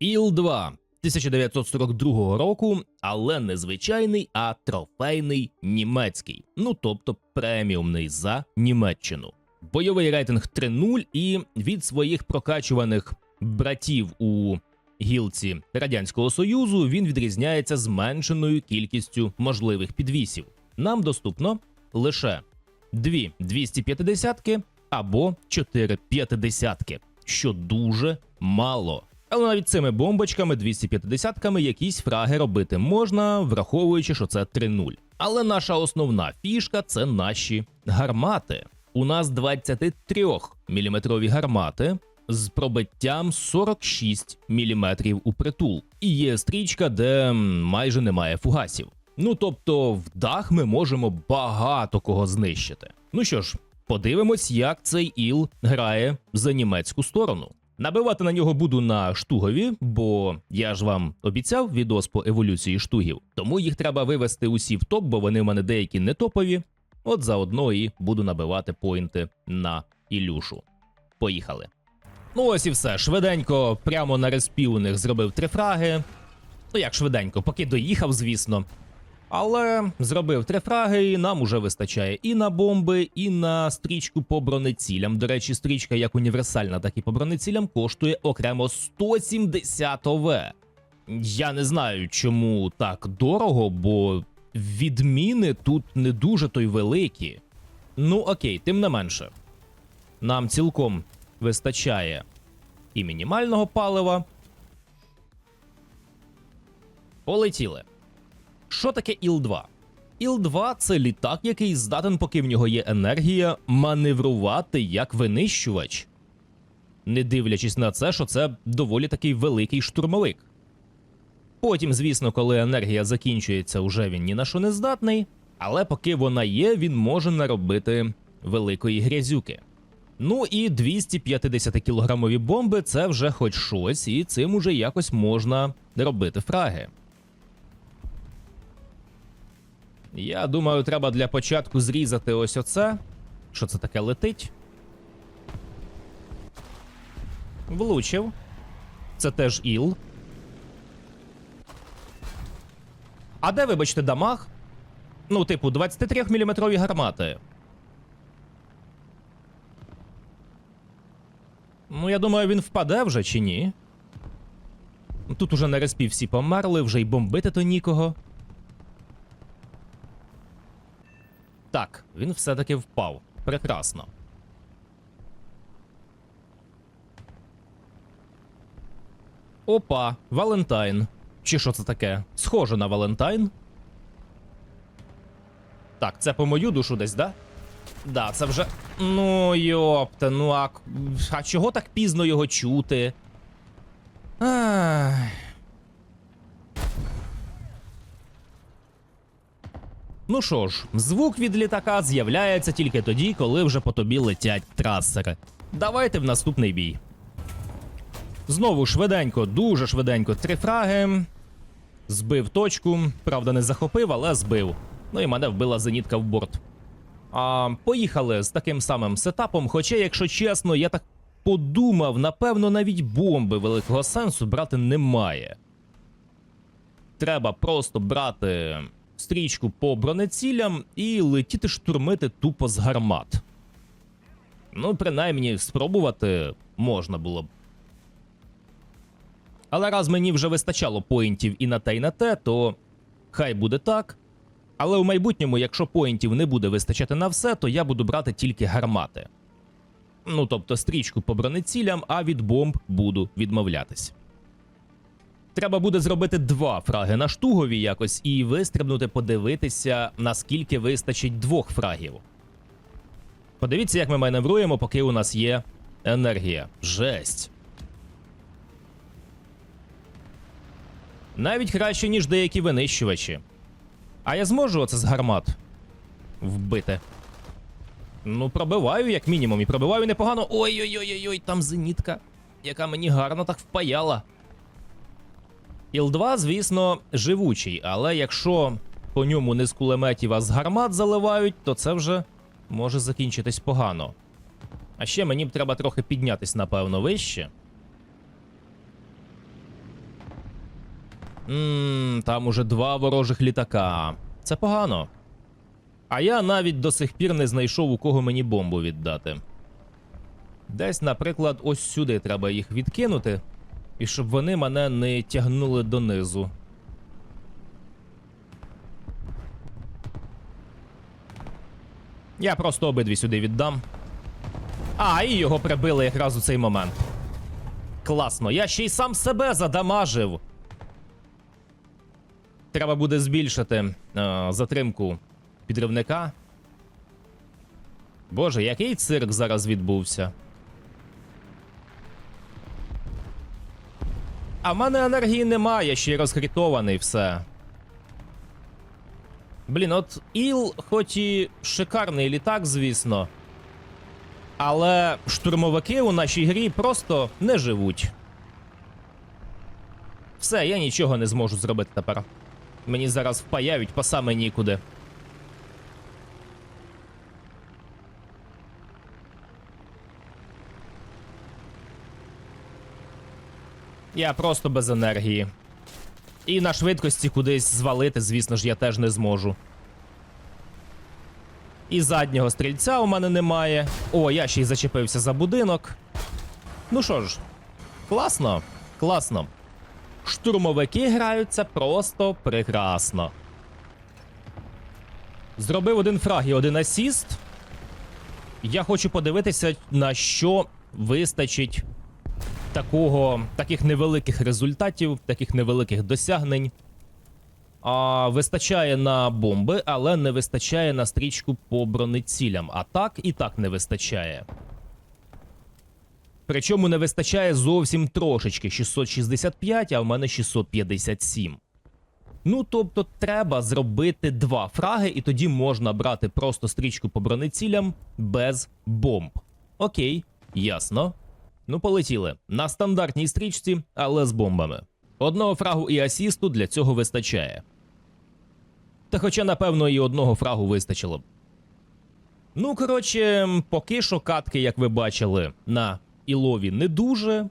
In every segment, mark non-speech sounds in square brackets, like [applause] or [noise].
Іл-2 1942 року, але не звичайний, а трофейний німецький. Ну тобто преміумний за Німеччину. Бойовий рейтинг 3.0 і від своїх прокачуваних братів у гілці Радянського Союзу він відрізняється зменшеною кількістю можливих підвісів. Нам доступно лише дві 250-ки або 4 50-ки, що дуже мало. Але навіть цими бомбочками 250-ками якісь фраги робити можна, враховуючи, що це 3-0. Але наша основна фішка це наші гармати. У нас 23-мм гармати з пробиттям 46 мм у притул. І є стрічка, де майже немає фугасів. Ну тобто, в дах ми можемо багато кого знищити. Ну що ж, подивимось, як цей іл грає за німецьку сторону. Набивати на нього буду на штугові, бо я ж вам обіцяв відос по еволюції штугів, тому їх треба вивести усі в топ, бо вони в мене деякі не топові. От заодно і буду набивати поінти на Ілюшу. Поїхали. Ну ось і все. Швиденько, прямо на респі у них зробив три фраги. Ну як швиденько, поки доїхав, звісно. Але зробив три фраги, і нам уже вистачає і на бомби, і на стрічку по бронецілям. До речі, стрічка як універсальна, так і по бронецілям коштує окремо 170 ОВ. Я не знаю, чому так дорого, бо відміни тут не дуже то й великі. Ну окей, тим не менше. Нам цілком вистачає і мінімального палива. Полетіли. Що таке Іл-2? Іл-2 це літак, який здатен, поки в нього є енергія, маневрувати як винищувач. Не дивлячись на це, що це доволі такий великий штурмовик. Потім, звісно, коли енергія закінчується, уже він ні на що не здатний, але поки вона є, він може наробити великої грязюки. Ну і 250 кілограмові бомби це вже хоч щось, і цим уже якось можна робити фраги. Я думаю, треба для початку зрізати ось оце. Що це таке летить? Влучив. Це теж іл. А де, вибачте, дамаг? Ну, типу, 23-мм гармати. Ну, я думаю, він впаде вже чи ні. Тут уже на респі всі померли, вже й бомбити то нікого. Так, він все-таки впав. Прекрасно. Опа, Валентайн. Чи що це таке? Схоже на Валентайн. Так, це по мою душу десь, да? Да, це вже. Ну, йопта, ну а. А чого так пізно його чути? Ах. Ну що ж, звук від літака з'являється тільки тоді, коли вже по тобі летять трасери. Давайте в наступний бій. Знову швиденько, дуже швиденько, три фраги. Збив точку. Правда, не захопив, але збив. Ну і мене вбила зенітка в борт. А, поїхали з таким самим сетапом. Хоча, якщо чесно, я так подумав, напевно, навіть бомби великого сенсу брати немає. Треба просто брати стрічку по бронецілям і летіти штурмити тупо з гармат. Ну, принаймні, спробувати можна було б. Але раз мені вже вистачало поінтів і на те, і на те, то хай буде так. Але у майбутньому, якщо поінтів не буде вистачати на все, то я буду брати тільки гармати. Ну тобто стрічку по бронецілям, а від бомб буду відмовлятись. Треба буде зробити два фраги на штугові якось і вистрибнути подивитися, наскільки вистачить двох фрагів. Подивіться, як ми маневруємо, поки у нас є енергія. Жесть. Навіть краще, ніж деякі винищувачі. А я зможу оце з гармат вбити. Ну, пробиваю, як мінімум, і пробиваю непогано. Ой-ой-ой, там зенітка, яка мені гарно так впаяла. Іл-2, звісно, живучий, але якщо по ньому не з кулеметів, а з гармат заливають, то це вже може закінчитись погано. А ще мені б треба трохи піднятись, напевно, вище. Ммм, там уже два ворожих літака. Це погано. А я навіть до сих пір не знайшов, у кого мені бомбу віддати. Десь, наприклад, ось сюди треба їх відкинути, і щоб вони мене не тягнули донизу. Я просто обидві сюди віддам. А, і його прибили якраз у цей момент. Класно, я ще й сам себе задамажив. Треба буде збільшити е, затримку підривника. Боже, який цирк зараз відбувся. А в мене енергії немає, ще й розхрітований все. Блін, от Іл, хоч і шикарний літак, звісно. Але штурмовики у нашій грі просто не живуть. Все, я нічого не зможу зробити тепер. Мені зараз впаяють по саме нікуди. Я просто без енергії. І на швидкості кудись звалити, звісно ж, я теж не зможу. І заднього стрільця у мене немає. О, я ще й зачепився за будинок. Ну що ж, класно, класно. Штурмовики граються просто прекрасно. Зробив один фраг і один асіст. Я хочу подивитися, на що вистачить такого, таких невеликих результатів, таких невеликих досягнень. А, Вистачає на бомби, але не вистачає на стрічку по бронецілям. А так і так не вистачає. Причому не вистачає зовсім трошечки 665, а в мене 657. Ну, тобто, треба зробити два фраги, і тоді можна брати просто стрічку по бронецілям без бомб. Окей, ясно. Ну, полетіли. На стандартній стрічці, але з бомбами. Одного фрагу і асісту для цього вистачає. Та хоча, напевно, і одного фрагу вистачило б. Ну, коротше, поки що катки, як ви бачили, на Ілові не дуже.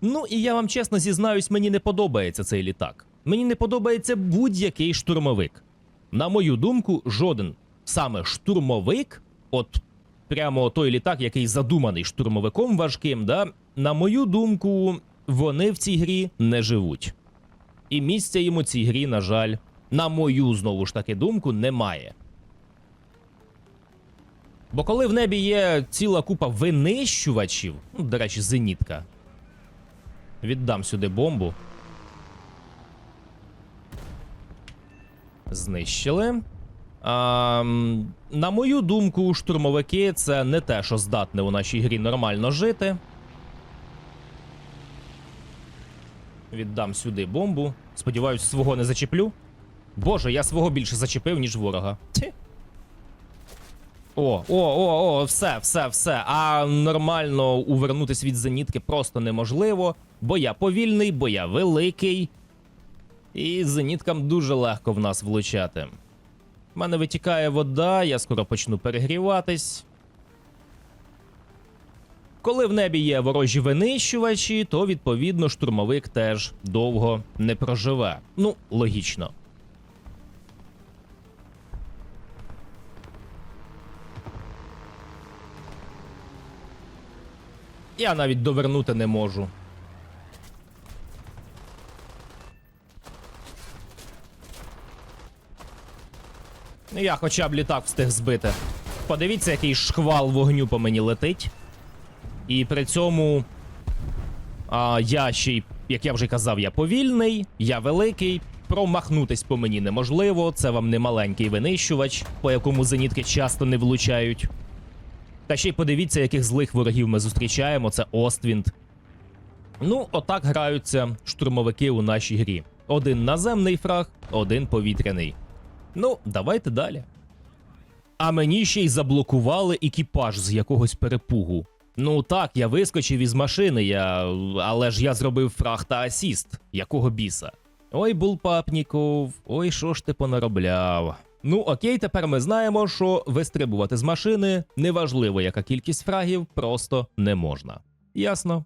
Ну і я вам чесно зізнаюсь, мені не подобається цей літак. Мені не подобається будь-який штурмовик. На мою думку, жоден саме штурмовик, от прямо той літак, який задуманий штурмовиком важким, да, на мою думку, вони в цій грі не живуть. І місця їм у цій грі, на жаль, на мою знову ж таки думку, немає. Бо коли в небі є ціла купа винищувачів, ну, до речі, зенітка. Віддам сюди бомбу. Знищили. На мою думку, штурмовики це не те, що здатне у нашій грі нормально жити. Віддам сюди бомбу. Сподіваюсь, свого не зачеплю. Боже, я свого більше зачепив, ніж ворога. Ті. О, о, о, о, все, все, все. А нормально увернутись від зенітки просто неможливо, бо я повільний, бо я великий. І зеніткам дуже легко в нас влучати. У мене витікає вода, я скоро почну перегріватись. Коли в небі є ворожі винищувачі, то відповідно штурмовик теж довго не проживе. Ну, логічно. Я навіть довернути не можу. Я хоча б літак встиг збити. Подивіться, який шквал вогню по мені летить. І при цьому а, я ще й, як я вже казав, я повільний, я великий. Промахнутись по мені неможливо. Це вам не маленький винищувач, по якому зенітки часто не влучають. Та ще й подивіться, яких злих ворогів ми зустрічаємо. Це Оствінд. Ну, отак граються штурмовики у нашій грі. Один наземний фраг, один повітряний. Ну, давайте далі. А мені ще й заблокували екіпаж з якогось перепугу. Ну так, я вискочив із машини, я... але ж я зробив фраг та асіст. Якого біса? Ой, булпапніков, ой, що ж ти понаробляв. Ну окей, тепер ми знаємо, що вистрибувати з машини неважливо, яка кількість фрагів, просто не можна. Ясно.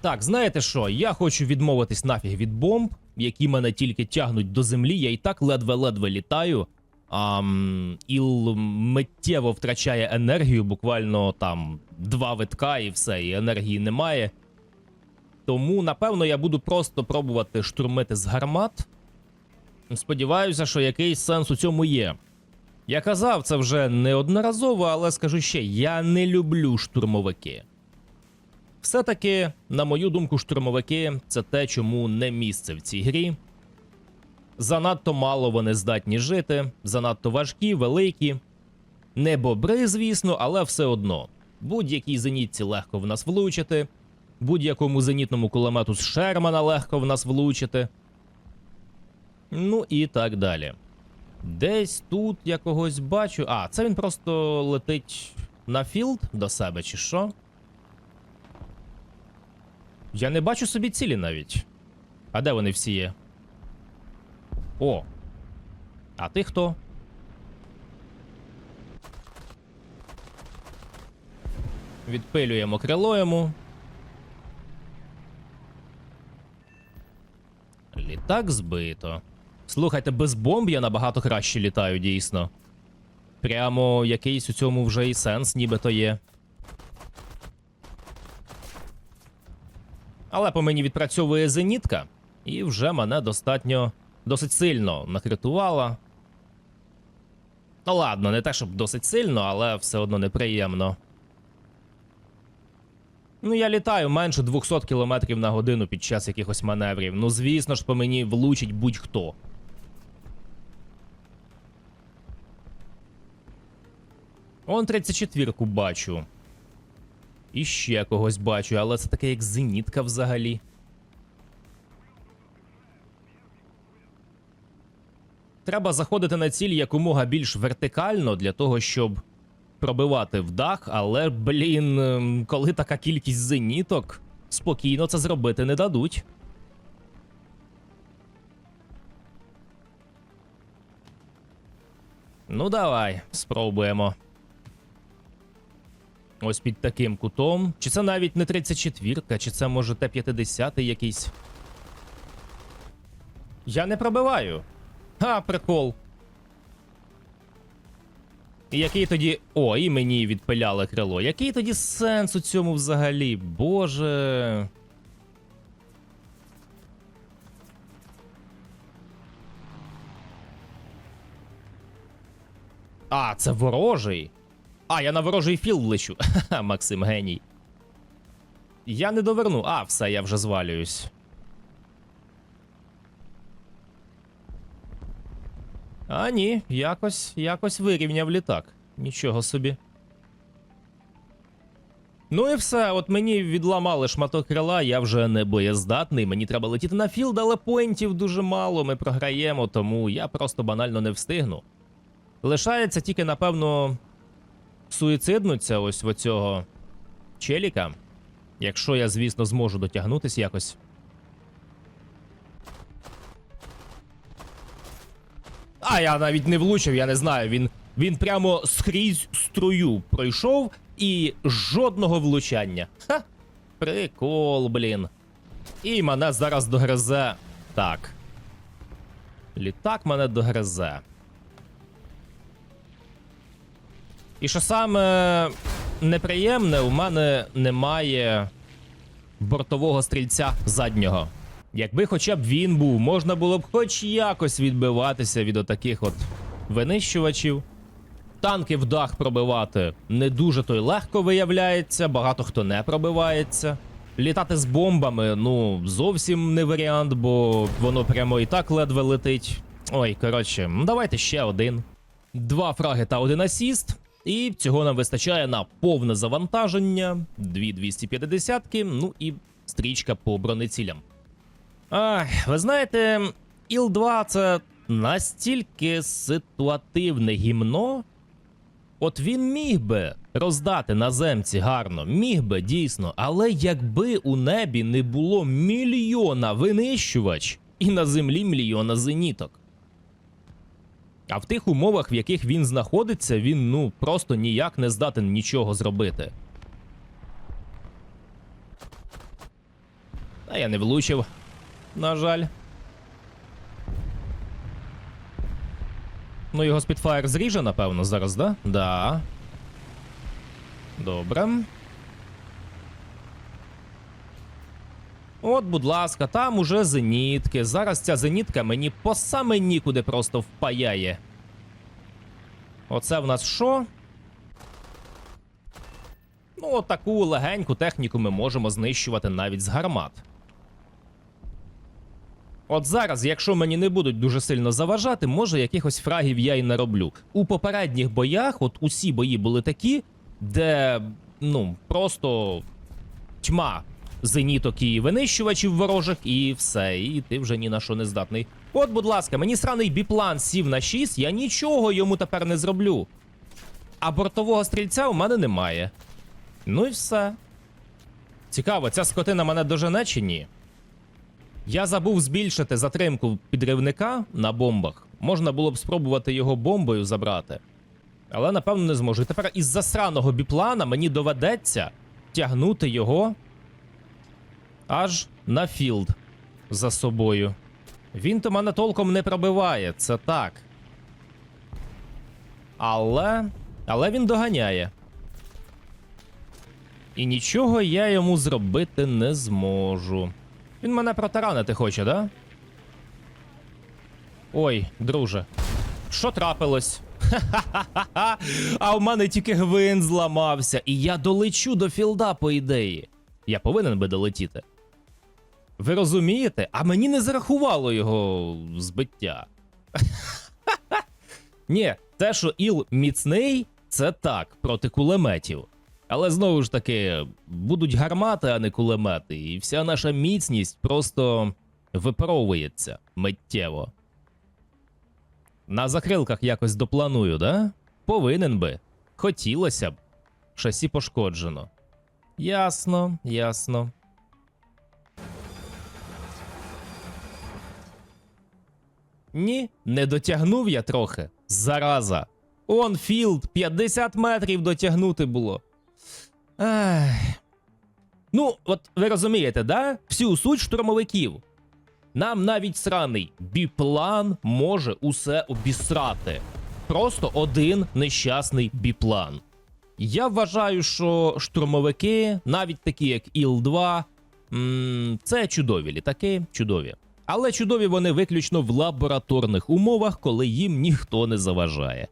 Так, знаєте що? Я хочу відмовитись нафіг від бомб, які мене тільки тягнуть до землі. Я і так ледве-ледве літаю. Ам, іл миттєво втрачає енергію, буквально там два витка і все, і енергії немає. Тому, напевно, я буду просто пробувати штурмити з гармат. Сподіваюся, що якийсь сенс у цьому є. Я казав це вже неодноразово, але скажу ще: я не люблю штурмовики. Все-таки, на мою думку, штурмовики це те, чому не місце в цій грі. Занадто мало вони здатні жити, занадто важкі, великі. Не бобри, звісно, але все одно. Будь-якій зенітці легко в нас влучити, будь-якому зенітному кулемету з Шермана легко в нас влучити. Ну і так далі. Десь тут я когось бачу. А, це він просто летить на філд до себе, чи що? Я не бачу собі цілі навіть. А де вони всі є? О. А ти хто? Відпилюємо крило йому. Літак збито. Слухайте, без бомб я набагато краще літаю, дійсно. Прямо якийсь у цьому вже і сенс, нібито є. Але по мені відпрацьовує зенітка, і вже мене достатньо досить сильно накритувала. Ну ладно, не те, щоб досить сильно, але все одно неприємно. Ну, я літаю менше 200 км на годину під час якихось маневрів. Ну, звісно ж, по мені влучить будь-хто. Он 34-ку бачу. І ще когось бачу, але це таке як зенітка взагалі. Треба заходити на ціль якомога більш вертикально для того, щоб пробивати в дах, але, блін, ем, коли така кількість зеніток, спокійно це зробити не дадуть. Ну, давай, спробуємо. Ось під таким кутом. Чи це навіть не 34-ка, чи це може Т-50 якийсь. Я не пробиваю. Ха, прикол. Який тоді. О, і мені відпиляли крило. Який тоді сенс у цьому взагалі? Боже. А, це ворожий. А, я на ворожий філ лечу. [laughs] Максим геній. Я не доверну. А, все, я вже звалююсь. А, ні, якось, якось вирівняв літак. Нічого собі. Ну і все, от мені відламали шматок крила, я вже не боєздатний. Мені треба летіти на філд, але поінтів дуже мало. Ми програємо, тому я просто банально не встигну. Лишається тільки, напевно, суїциднуться ось в оцього челіка. Якщо я, звісно, зможу дотягнутися якось. А, я навіть не влучив, я не знаю. Він, він прямо скрізь струю пройшов і жодного влучання. Ха! Прикол, блін. І мене зараз догризе. Так. Літак мене догризе. І що саме неприємне, у мене немає бортового стрільця заднього. Якби хоча б він був, можна було б хоч якось відбиватися від отаких от винищувачів. Танки в дах пробивати не дуже то й легко виявляється, багато хто не пробивається. Літати з бомбами, ну, зовсім не варіант, бо воно прямо і так ледве летить. Ой, коротше, ну, давайте ще один. Два фраги та один асіст. І цього нам вистачає на повне завантаження, дві 250-ки, ну і стрічка по бронецілям. Ах, ви знаєте, Іл-2 це настільки ситуативне гімно. От він міг би роздати наземці гарно, міг би дійсно, але якби у небі не було мільйона винищувач і на землі мільйона зеніток. А в тих умовах, в яких він знаходиться, він ну просто ніяк не здатен нічого зробити. А я не влучив. На жаль. Ну, його спідфаєр зріже, напевно, зараз, да? Да. Добре. От, будь ласка, там уже зенітки. Зараз ця зенітка мені по саме нікуди просто впаяє. Оце в нас що? Ну, таку легеньку техніку ми можемо знищувати навіть з гармат. От зараз, якщо мені не будуть дуже сильно заважати, може якихось фрагів я і нароблю. У попередніх боях, от усі бої були такі, де ну просто тьма зеніток і винищувачів ворожих, і все, і ти вже ні на що не здатний. От, будь ласка, мені сраний біплан сів на 6, я нічого йому тепер не зроблю. А бортового стрільця у мене немає. Ну і все. Цікаво, ця скотина мене дожене чи ні? Я забув збільшити затримку підривника на бомбах. Можна було б спробувати його бомбою забрати. Але напевно не зможу. І тепер із засраного біплана мені доведеться тягнути його аж на філд за собою. Він то мене толком не пробиває, це так. Але. Але він доганяє. І нічого я йому зробити не зможу. Він мене протаранити хоче, да? Ой, друже. Що трапилось? Ха-ха-ха-ха! А в мене тільки гвинт зламався, і я долечу до філда, по ідеї. Я повинен би долетіти. Ви розумієте? А мені не зарахувало його збиття. [laughs] Ні, те, що іл міцний, це так, проти кулеметів. Але знову ж таки, будуть гармати, а не кулемети, і вся наша міцність просто випаровується миттєво. На закрилках якось допланую, да? Повинен би. Хотілося б. Шасі пошкоджено. Ясно, ясно. Ні, не дотягнув я трохи. Зараза. Он філд, 50 метрів дотягнути було. Ах. Ну, от ви розумієте, да? Всю суть штурмовиків. Нам навіть сраний біплан може усе обісрати. Просто один нещасний біплан. Я вважаю, що штурмовики, навіть такі як Іл-2, м, це чудові літаки, чудові. Але чудові вони виключно в лабораторних умовах, коли їм ніхто не заважає.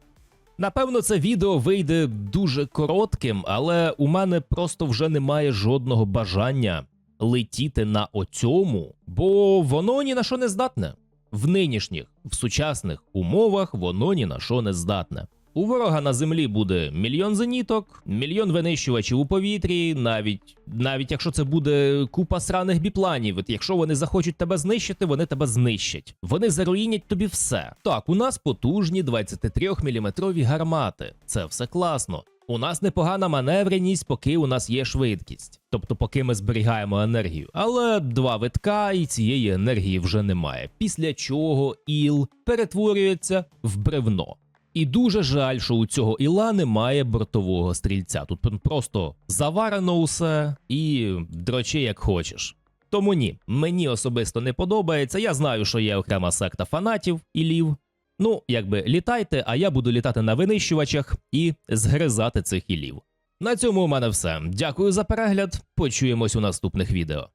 Напевно, це відео вийде дуже коротким, але у мене просто вже немає жодного бажання летіти на оцьому, бо воно ні на що не здатне. В нинішніх, в сучасних умовах воно ні на що не здатне. У ворога на землі буде мільйон зеніток, мільйон винищувачів у повітрі, навіть навіть якщо це буде купа сраних біпланів, якщо вони захочуть тебе знищити, вони тебе знищать. Вони заруїнять тобі все. Так, у нас потужні 23-мм гармати. Це все класно. У нас непогана маневреність, поки у нас є швидкість, тобто поки ми зберігаємо енергію. Але два витка і цієї енергії вже немає. Після чого іл перетворюється в бревно. І дуже жаль, що у цього іла немає бортового стрільця. Тут просто заварено усе і дрочи як хочеш. Тому ні, мені особисто не подобається. Я знаю, що є окрема секта фанатів ілів. Ну, якби літайте, а я буду літати на винищувачах і згризати цих ілів. На цьому у мене все. Дякую за перегляд. Почуємось у наступних відео.